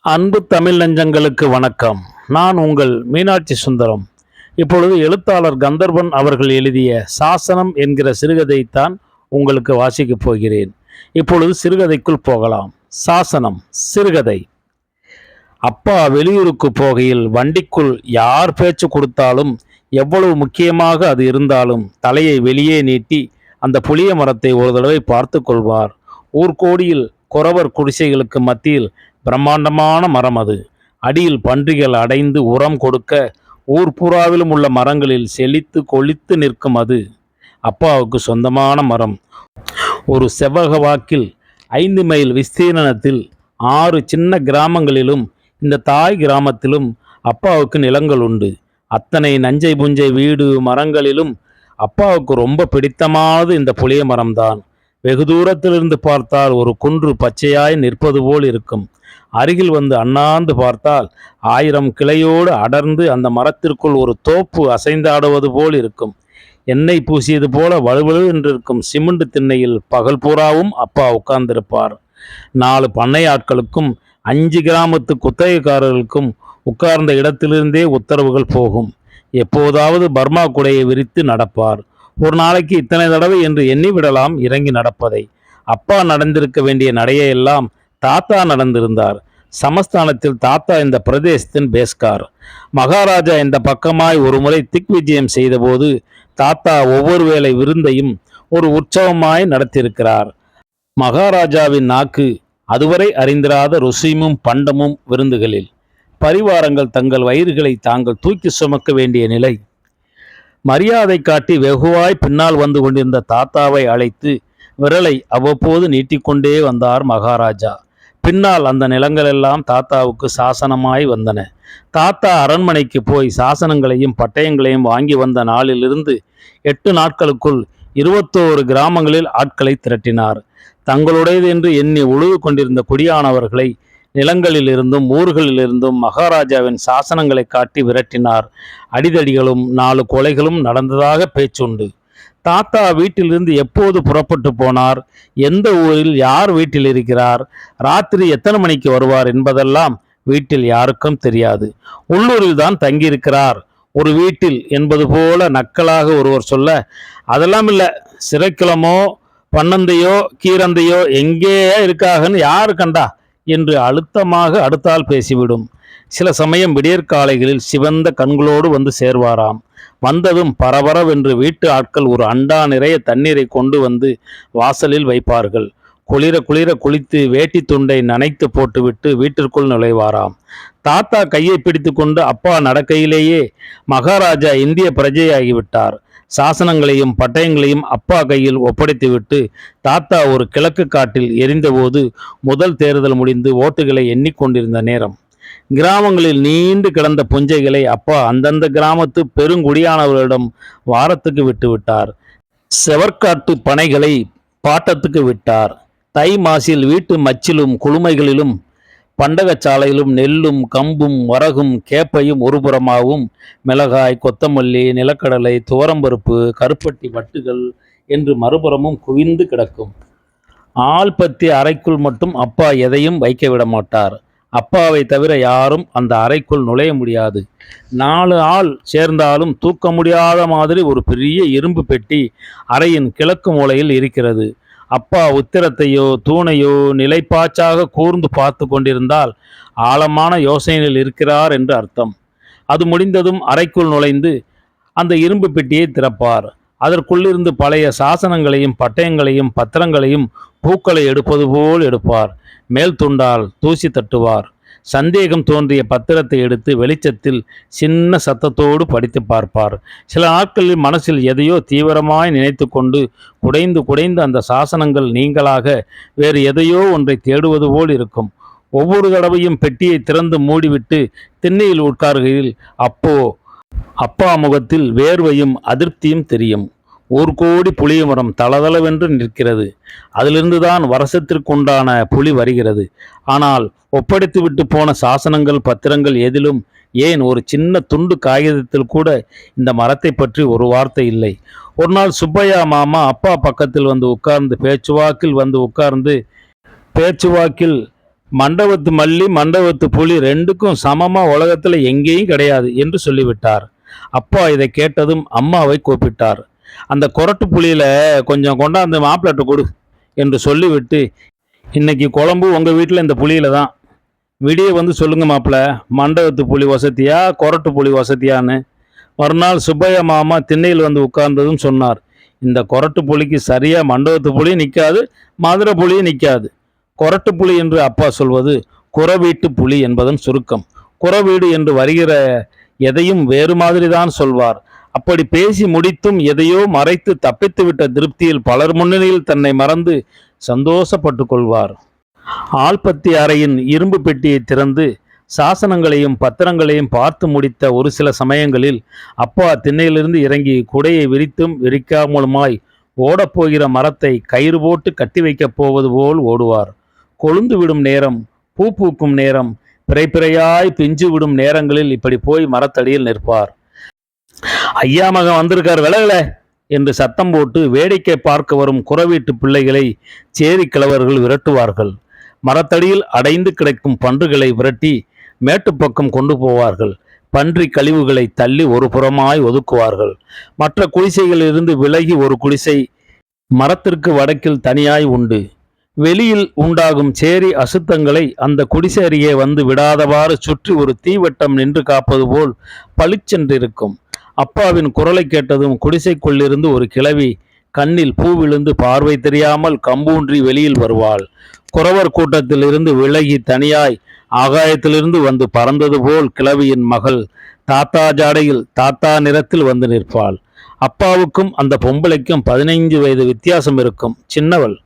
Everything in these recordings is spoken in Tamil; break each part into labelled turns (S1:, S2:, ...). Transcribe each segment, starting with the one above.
S1: அன்பு தமிழ் நெஞ்சங்களுக்கு வணக்கம். நான் உங்கள் மீனாட்சி சுந்தரம். இப்பொழுது எழுத்தாளர் கந்தர்வன் அவர்கள் எழுதிய சாசனம் என்கிற சிறுகதைத்தான் உங்களுக்கு வாசிக்கப் போகிறேன். இப்பொழுது சிறுகதைக்குள் போகலாம். சாசனம் சிறுகதை. அப்பா வெளியூருக்கு போகையில் வண்டிக்குள் யார் பேச்சு கொடுத்தாலும் எவ்வளவு முக்கியமாக அது இருந்தாலும் தலையை வெளியே நீட்டி அந்த புளிய மரத்தை ஒரு தடவை பார்த்து கொள்வார். ஊர்கோடியில் குறவர் குடிசைகளுக்கு மத்தியில் பிரம்மாண்டமான மரம் அது. அடியில் பன்றிகள் அடைந்து உரம் கொடுக்க ஊர் பூராவிலும் உள்ள மரங்களில் செழித்து கொளித்து நிற்கும் அது. அப்பாவுக்கு சொந்தமான மரம். ஒரு செவ்வக வாக்கில் ஐந்து மைல் விஸ்தீரணத்தில் ஆறு சின்ன கிராமங்களிலும் இந்த தாய் கிராமத்திலும் அப்பாவுக்கு நிலங்கள் உண்டு. அத்தனை நஞ்சை புஞ்சை வீடு மரங்களிலும் அப்பாவுக்கு ரொம்ப பிடித்தமானது இந்த புளிய மரம்தான். வெகு தூரத்திலிருந்து பார்த்தால் ஒரு குன்று பச்சையாய் நிற்பது போல் இருக்கும். அருகில் வந்து அண்ணாந்து பார்த்தால் ஆயிரம் கிளையோடு அடர்ந்து அந்த மரத்திற்குள் ஒரு தோப்பு அசைந்தாடுவது போல் இருக்கும். எண்ணெய் பூசியது போல வலுவலு என்றிருக்கும் சிமெண்ட் திண்ணையில் பகல் பூராவும் அப்பா உட்கார்ந்திருப்பார். நாலு பண்ணை ஆட்களுக்கும் அஞ்சு கிராமத்து குத்தகைக்காரர்களுக்கும் உட்கார்ந்த இடத்திலிருந்தே உத்தரவுகள் போகும். எப்போதாவது பர்மா குடையை விரித்து நடப்பார். ஒரு நாளைக்கு இத்தனை தடவை என்று எண்ணி விடலாம் இறங்கி நடப்பதை. அப்பா நடந்திருக்க வேண்டிய நடையெல்லாம் தாத்தா நடந்திருந்தார். சமஸ்தானத்தில் தாத்தா இந்த பிரதேசத்தின் பேஸ்கார். மகாராஜா இந்த பக்கமாய் ஒரு முறை திக் விஜயம் செய்தபோது தாத்தா ஒவ்வொரு வேளை விருந்தையும் ஒரு உற்சவமாய் நடத்தியிருக்கிறார். மகாராஜாவின் நாக்கு அதுவரை அறிந்திராத ருசியும் பண்டமும் விருந்துகளில். பரிவாரங்கள் தங்கள் வயிறுகளை தாங்கள் தூக்கி சுமக்க வேண்டிய நிலை. மரியாதை காட்டி வெகுவாய் பின்னால் வந்து கொண்டிருந்த தாத்தாவை அழைத்து விரலை அவ்வப்போது நீட்டிக்கொண்டே வந்தார் மகாராஜா. பின்னால் அந்த நிலங்களெல்லாம் தாத்தாவுக்கு சாசனமாய் வந்தன. தாத்தா அரண்மனைக்கு போய் சாசனங்களையும் பட்டயங்களையும் வாங்கி வந்த நாளிலிருந்து எட்டு நாட்களுக்குள் இருபத்தோரு கிராமங்களில் ஆட்களை திரட்டினார். தங்களுடையது என்று எண்ணி உழுது கொண்டிருந்த குடியானவர்களை நிலங்களிலிருந்தும் ஊர்களிலிருந்தும் மகாராஜாவின் சாசனங்களை காட்டி விரட்டினார். அடிதடிகளும் நாலு கொலைகளும் நடந்ததாக பேச்சுண்டு. தாத்தா வீட்டிலிருந்து எப்போது புறப்பட்டு போனார்? எந்த ஊரில் யார் வீட்டில் இருக்கிறார் ராத்திரி எத்தனை மணிக்கு வருவார் என்பதெல்லாம் வீட்டில் யாருக்கும் தெரியாது. உள்ளூரில் தான் தங்கியிருக்கிறார். ஒரு வீட்டில் என்பது போல நக்கலாக ஒருவர் சொல்ல அதெல்லாம் இல்லை. சிறைக்கிழமோ பன்னந்தையோ கீரந்தையோ எங்கேயா இருக்காகன்னு யாரு கண்டா? என்று அழுத்தமாக அடுத்தால் பேசிவிடும். சில சமயம் விடியற்காலைகளில் சிவந்த கண்களோடு வந்து சேர்வாராம். வந்ததும் பரபரவென்று வீட்டு ஆட்கள் ஒரு அண்டா நிறைய தண்ணீரை கொண்டு வந்து வாசலில் வைப்பார்கள். குளிர குளிர குளித்து வேட்டி துண்டை நனைத்து போட்டுவிட்டு வீட்டிற்குள் நுழைவாராம். தாத்தா கையை பிடித்து கொண்டு அப்பா நடக்கையிலேயே மகாராஜா இந்திய பிரஜையாகிவிட்டார். சாசனங்களையும் பட்டயங்களையும் அப்பா கையில் ஒப்படைத்துவிட்டு தாத்தா ஒரு கிழக்கு காட்டில் எரிந்தபோது முதல் தேர்தல் முடிந்து ஓட்டுகளை எண்ணிக்கொண்டிருந்த நேரம். கிராமங்களில் நீண்டு கிடந்த புஞ்சைகளை அப்பா அந்தந்த கிராமத்து பெருங்குடியானவர்களிடம் வாரத்துக்கு விட்டுவிட்டார். செவற்காட்டு பனைகளை பாட்டத்துக்கு விட்டார். தை மாசில் வீட்டு மச்சிலும் குளுமைகளிலும் பண்டகச்சாலையிலும் நெல்லும் கம்பும் வரகும் கேப்பையும் ஒருபுறமாகவும் மிளகாய் கொத்தமல்லி நிலக்கடலை துவரம்பருப்பு கருப்பட்டி வட்டுகள் என்று மறுபுறமும் குவிந்து கிடக்கும். ஆள் பத்தி அறைக்குள் மட்டும் அப்பா எதையும் வைக்க விட மாட்டார். அப்பாவை தவிர யாரும் அந்த அறைக்குள் நுழைய முடியாது. நாலு ஆள் சேர்ந்தாலும் தூக்க முடியாத மாதிரி ஒரு பெரிய இரும்பு பெட்டி அறையின் கிழக்கு மூலையில் இருக்கிறது. அப்பா உத்திரத்தையோ தூணையோ நிலைப்பாச்சாக கூர்ந்து பார்த்து கொண்டிருந்தால் ஆழமான யோசனையில் இருக்கிறார் என்று அர்த்தம். அது முடிந்ததும் அறைக்குள் நுழைந்து அந்த இரும்பு பெட்டியை திறப்பார். அதற்குள்ளிருந்து பழைய சாசனங்களையும் பட்டயங்களையும் பத்திரங்களையும் பூக்களை எடுப்பது போல் எடுப்பார். மேல் துண்டால் தூசி தட்டுவார். சந்தேகம் தோன்றிய பத்திரத்தை எடுத்து வெளிச்சத்தில் சின்ன சத்தத்தோடு படித்து பார்ப்பார். சில நாட்களில் மனசில் எதையோ தீவிரமாய் நினைத்து கொண்டு குடைந்து குடைந்து அந்த சாசனங்கள் நீங்களாக வேறு எதையோ ஒன்றை தேடுவது போல் இருக்கும். ஒவ்வொரு தடவையும் பெட்டியை திறந்து மூடிவிட்டு திண்ணையில் உட்கார்கையில் அப்போ அப்பா முகத்தில் வேர்வையும் அதிருப்தியும் தெரியும். ஒரு கோடி புளிய மரம் தளதளவென்று நிற்கிறது. அதிலிருந்து தான் வருஷத்திற்குண்டான புலி வருகிறது. ஆனால் ஒப்படைத்து விட்டு போன சாசனங்கள் பத்திரங்கள் எதிலும் ஏன் ஒரு சின்ன துண்டு காகிதத்தில் கூட இந்த மரத்தை பற்றி ஒரு வார்த்தை இல்லை. ஒரு நாள் சுப்பையா மாமா அப்பா பக்கத்தில் வந்து உட்கார்ந்து பேச்சுவாக்கில் வந்து உட்கார்ந்து பேச்சுவாக்கில் மண்டபத்து மல்லி மண்டபத்து புலி ரெண்டுக்கும் சமமாக உலகத்தில் எங்கேயும் கிடையாது என்று சொல்லிவிட்டார். அப்பா இதை கேட்டதும் அம்மாவை கூப்பிட்டார். அந்த கொரட்டு புளியில் கொஞ்சம் கொண்டாந்து மாப்பிளட்டு கொடு என்று சொல்லிவிட்டு இன்னைக்கு குழம்பு உங்கள் வீட்டில் இந்த புளியில் தான். விடிய வந்து சொல்லுங்கள் மாப்பிள்ள மண்டபத்து புலி வசதியா கொரட்டு புலி வசதியான்னு? மறுநாள் சுப்பையா மாமா திண்ணையில் வந்து உட்கார்ந்ததும் சொன்னார் இந்த கொரட்டு புலிக்கு சரியாக மண்டபத்து புலி நிற்காது மதுரை புலியும் நிற்காது கொரட்டு புலி என்று அப்பா சொல்வது குறவீட்டு புலி என்பதன் சுருக்கம். குறவீடு என்று வருகிற எதையும் வேறு மாதிரி தான் சொல்வார். அப்படி பேசி முடித்தும் எதையோ மறைத்து தப்பித்துவிட்ட திருப்தியில் பலர் முன்னணியில் தன்னை மறந்து சந்தோஷப்பட்டு கொள்வார். ஆள்பத்தி அறையின் இரும்பு பெட்டியை திறந்து சாசனங்களையும் பத்திரங்களையும் பார்த்து முடித்த ஒரு சில சமயங்களில் அப்பா திண்ணையிலிருந்து இறங்கி குடையை விரித்தும் விரிக்காமலுமாய் ஓடப்போகிற மரத்தை கயிறு போட்டு கட்டி வைக்கப் போவது போல் ஓடுவார். கொழுந்து விடும் நேரம் பூ பூக்கும் நேரம் பிறை பிறையாய் பிஞ்சு விடும் நேரங்களில் இப்படி போய் மரத்தடியில் நிற்பார். ஐயா மகன் வந்திருக்கார் விலகல என்று சத்தம் போட்டு வேடிக்கை பார்க்க வரும் குறவீட்டு பிள்ளைகளை சேரி கிழவர்கள் விரட்டுவார்கள். மரத்தடியில் அடைந்து கிடைக்கும் பன்றுகளை விரட்டி மேட்டுப்பக்கம் கொண்டு போவார்கள். பன்றி கழிவுகளை தள்ளி ஒரு புறமாய் ஒதுக்குவார்கள். மற்ற குடிசைகளிலிருந்து விலகி ஒரு குடிசை மரத்திற்கு வடக்கில் தனியாய் உண்டு. வெளியில் உண்டாகும் சேரி அசுத்தங்களை அந்த குடிசை அருகே வந்து விடாதவாறு சுற்றி ஒரு தீவட்டம் நின்று காப்பது போல் பளிச்சென்றிருக்கும் அப்பாவின் குரலை கேட்டதும் குடிசைக்குள்ளிருந்து ஒரு கிளவி கண்ணில் பூ விழுந்து பார்வை தெரியாமல் கம்பூன்றி வெளியில் வருவாள். குறவர் கூட்டத்திலிருந்து விலகி தனியாய் ஆகாயத்திலிருந்து வந்து பறந்தது போல் கிழவியின் மகள் தாத்தா ஜாடையில் தாத்தா நிறத்தில் வந்து நிற்பாள். அப்பாவுக்கும் அந்த பொம்பளைக்கும் பதினைந்து வயது வித்தியாசம் இருக்கும். சின்னவள்.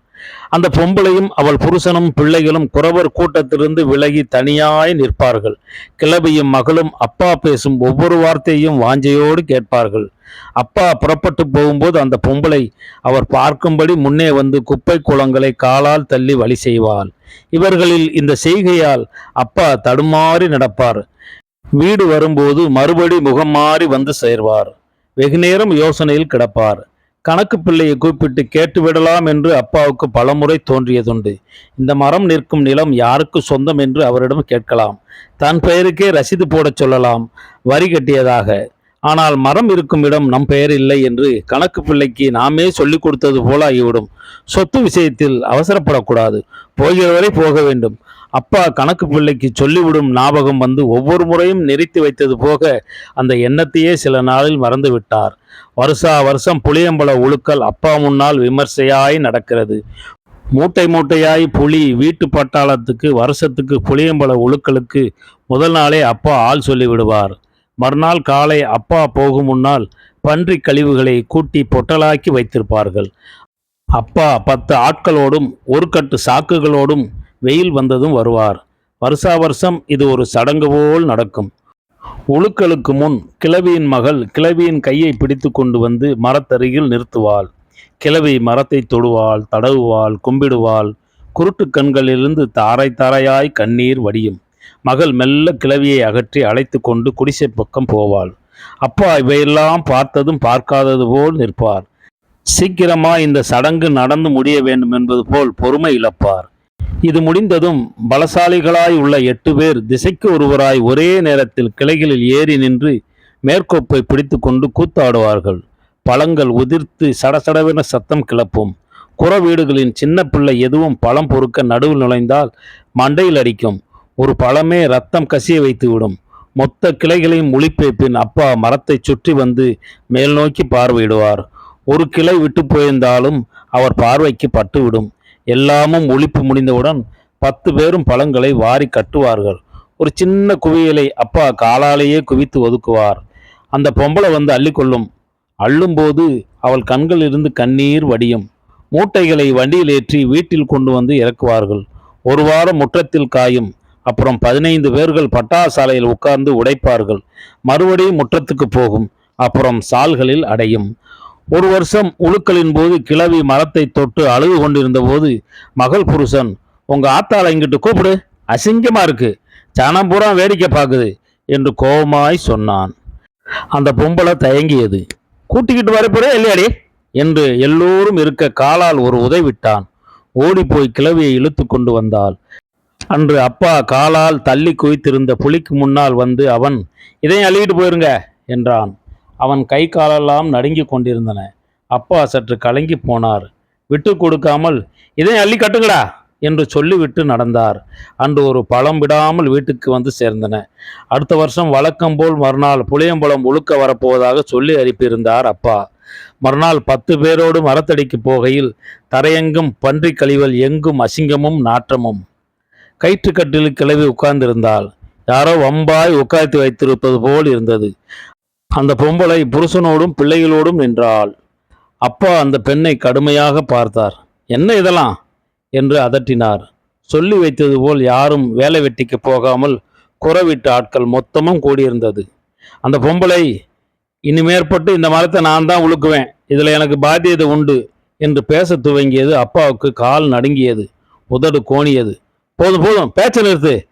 S1: அந்த பொம்பளையும் அவள் புருஷனும் பிள்ளைகளும் குறவர் கூட்டத்திலிருந்து விலகி தனியாய் நிற்பார்கள். கிளபியும் மகளும் அப்பா பேசும் ஒவ்வொரு வார்த்தையும் வாஞ்சையோடு கேட்பார்கள். அப்பா புறப்பட்டு போகும்போது அந்த பொம்பளை அவர் பார்க்கும்படி முன்னே வந்து குப்பை குளங்களை காலால் தள்ளி வழி செய்வாள். இவர்களில் இந்த செய்கையால் அப்பா தடுமாறி நடப்பார். வீடு வரும்போது மறுபடி முகம் மாறி வந்து சேர்வார். வெகுநேரம் யோசனையில் கிடப்பார். கணக்கு பிள்ளையை கூப்பிட்டு கேட்டு விடலாம் என்று அப்பாவுக்கு பலமுறை தோன்றியதுண்டு. இந்த மரம் நிற்கும் நிலம் யாருக்கு சொந்தம் என்று அவரிடம் கேட்கலாம். தன் பெயருக்கே ரசீது போடச் சொல்லலாம். வரி கட்டியதாக. ஆனால் மரம் இருக்கும் இடம் நம் பெயர் இல்லை என்று கணக்கு பிள்ளைக்கு நாமே சொல்லிக் கொடுத்தது போல ஆகிவிடும் சொத்து விஷயத்தில் அவசரப்படக்கூடாது. போகிறவரை போக வேண்டும். அப்பா கணக்கு பிள்ளைக்கு சொல்லிவிடும் ஞாபகம் வந்து ஒவ்வொரு முறையும் நிறுத்தி வைத்தது போக அந்த எண்ணத்தையே சில நாளில் மறந்துவிட்டார் வருஷா வருஷம் புளியம்பல உழுக்கல் அப்பா முன்னால் விமர்சையாய் நடக்கிறது. மூட்டை மூட்டையாய் புலி வீட்டு பட்டாளத்துக்கு வருஷத்துக்கு புளியம்பல உழுக்களுக்கு முதல் நாளே அப்பா ஆள் சொல்லிவிடுவார். மறுநாள் காலை அப்பா போகும் முன்னால் பன்றி கழிவுகளை கூட்டி பொட்டலாக்கி வைத்திருப்பார்கள். அப்பா பத்து ஆட்களோடும் ஒரு கட்டு சாக்குகளோடும் வெயில் வந்ததும் வருவார். வருஷா வருஷம் இது ஒரு சடங்கு போல் நடக்கும். உழுக்களுக்கு முன் கிழவியின் மகள் கிழவியின் கையை பிடித்து கொண்டு வந்து மரத்தருகில் நிறுத்துவாள். கிழவி மரத்தை தொடுவாள் தடவுவாள் கும்பிடுவாள். குருட்டு கண்களிலிருந்து தாரை தாரையாய் கண்ணீர் வடியும். மகள் மெல்ல கிழவியை அகற்றி அழைத்து கொண்டு குடிசை பக்கம் போவாள். அப்பா இவையெல்லாம் பார்த்ததும் பார்க்காதது போல் நிற்பார். சீக்கிரமா இந்த சடங்கு நடந்து முடிய வேண்டும் என்பது போல் பொறுமை இழப்பார். இது முடிந்ததும் பலசாலிகளாய் உள்ள எட்டு பேர் திசைக்கு ஒருவராய் ஒரே நேரத்தில் கிளைகளில் ஏறி நின்று மேற்கோப்பை பிடித்துக்கொண்டு கூத்தாடுவார்கள். பழங்கள் உதிர்த்து சடசடவென சத்தம் கிளப்பும். குற வீடுகளின் சின்ன பிள்ளை எதுவும் பழம் பொறுக்க நடுவில் நுழைந்தால் மண்டையில் அடிக்கும். ஒரு பழமே ரத்தம் கசிய வைத்துவிடும். மொத்த கிளைகளையும் முழிப்பே பின் அப்பா மரத்தை சுற்றி வந்து மேல் நோக்கி பார்வையிடுவார். ஒரு கிளை விட்டு போயிருந்தாலும் அவர் பார்வைக்கு பட்டுவிடும். எல்லாமும் ஒழிப்பு முடிந்தவுடன் பத்து பேரும் பழங்களை வாரி கட்டுவார்கள். ஒரு சின்ன குவியலை அப்பா காலாலேயே குவித்து ஒதுக்குவார். அந்த பொம்பளை வந்து அள்ளிக்கொள்ளும். அள்ளும்போது அவள் கண்களிலிருந்து கண்ணீர் வடியும். மூட்டைகளை வண்டியில் ஏற்றி வீட்டில் கொண்டு வந்து இறக்குவார்கள். ஒரு வாரம் முற்றத்தில் காயும். அப்புறம் பதினைந்து பேர்கள் பட்டாசாலையில் உட்கார்ந்து உடைப்பார்கள். மறுபடியும் முற்றத்துக்கு போகும். அப்புறம் சால்களில் அடையும். ஒரு வருஷம் உழுக்களின் போது கிழவி மரத்தை தொட்டு அழுது கொண்டிருந்த போது மகள் புருஷன் உங்க ஆத்தாளை இங்கிட்டு கூப்பிடு. அசிங்கமா இருக்கு. சனம் பூரா வேடிக்கை பார்க்குது என்று கோபமாய் சொன்னான். அந்த பொம்பளை தயங்கியது. கூட்டிக்கிட்டு வரப்போறே இல்லையாடி? என்று எல்லோரும் இருக்க காலால் ஒரு உதவிட்டான் ஓடிப்போய் கிளவியை இழுத்து கொண்டு வந்தாள். அன்று அப்பா காலால் தள்ளி குவித்திருந்த புலிக்கு முன்னால் வந்து அவன் இதையும் அழுகிட்டு போயிருங்க என்றான். அவன் கை காலெல்லாம் நடுங்கிக் கொண்டிருந்தன. அப்பா சற்று கலங்கி போனார். விட்டு கொடுக்காமல் இதை அள்ளி கட்டுங்கடா என்று சொல்லிவிட்டு நடந்தார். அன்று ஒரு பழம் விடாமல் வீட்டுக்கு வந்து சேர்ந்தன. அடுத்த வருஷம் வழக்கம் போல் மறுநாள் புளியம்பழம் உழுக்க வரப்போவதாக சொல்லி அனுப்பியிருந்தார் அப்பா. மறுநாள் பத்து பேரோடு மரத்தடிக்கு போகையில் தரையெங்கும் பன்றி கழிவல் எங்கும் அசிங்கமும் நாற்றமும். கயிற்றுக்கட்டில் கிளவி உட்கார்ந்திருந்தாள். யாரோ வம்பாய் உட்கார்த்தி வைத்திருப்பது போல் இருந்தது. அந்த பொம்பளை புருஷனோடும் பிள்ளைகளோடும் நின்றாள். அப்பா அந்த பெண்ணை கடுமையாக பார்த்தார். என்ன இதெல்லாம்? என்று அதட்டினார். சொல்லி வைத்தது போல் யாரும் வேலை வெட்டிக்கு போகாமல் குறவிட்ட ஆட்கள் மொத்தமும் கூடியிருந்தது. அந்த பொம்பளை இனிமேற்பட்டு இந்த மரத்தை நான் தான் உழுக்குவேன். இதில் எனக்கு பாத்தியதை உண்டு என்று பேசத் துவங்கியது அப்பாவுக்கு கால் நடுங்கியது உதடு கோணியது. போதும் போதும் பேச்ச நிறுத்து.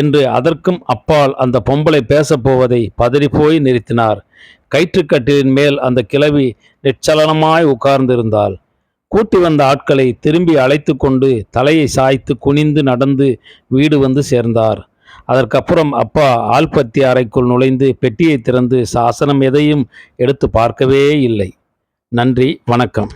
S1: என்று அதற்கும் அப்பால் அந்த பொம்பளை பேசப் போவதை பதறிப்போய் நிறுத்தினார். கயிற்றுக்கட்டிலின் மேல் அந்த கிழவி நிச்சலனமாய் உட்கார்ந்திருந்தாள். கூட்டி வந்த ஆட்களை திரும்பி அழைத்து கொண்டு தலையை சாய்த்து குனிந்து நடந்து வீடு வந்து சேர்ந்தார். அதற்கப்புறம் அப்பா ஆல்பத்தி அறைக்குள் நுழைந்து பெட்டியை திறந்து சாசனம் எதையும் எடுத்து பார்க்கவே இல்லை. நன்றி வணக்கம்.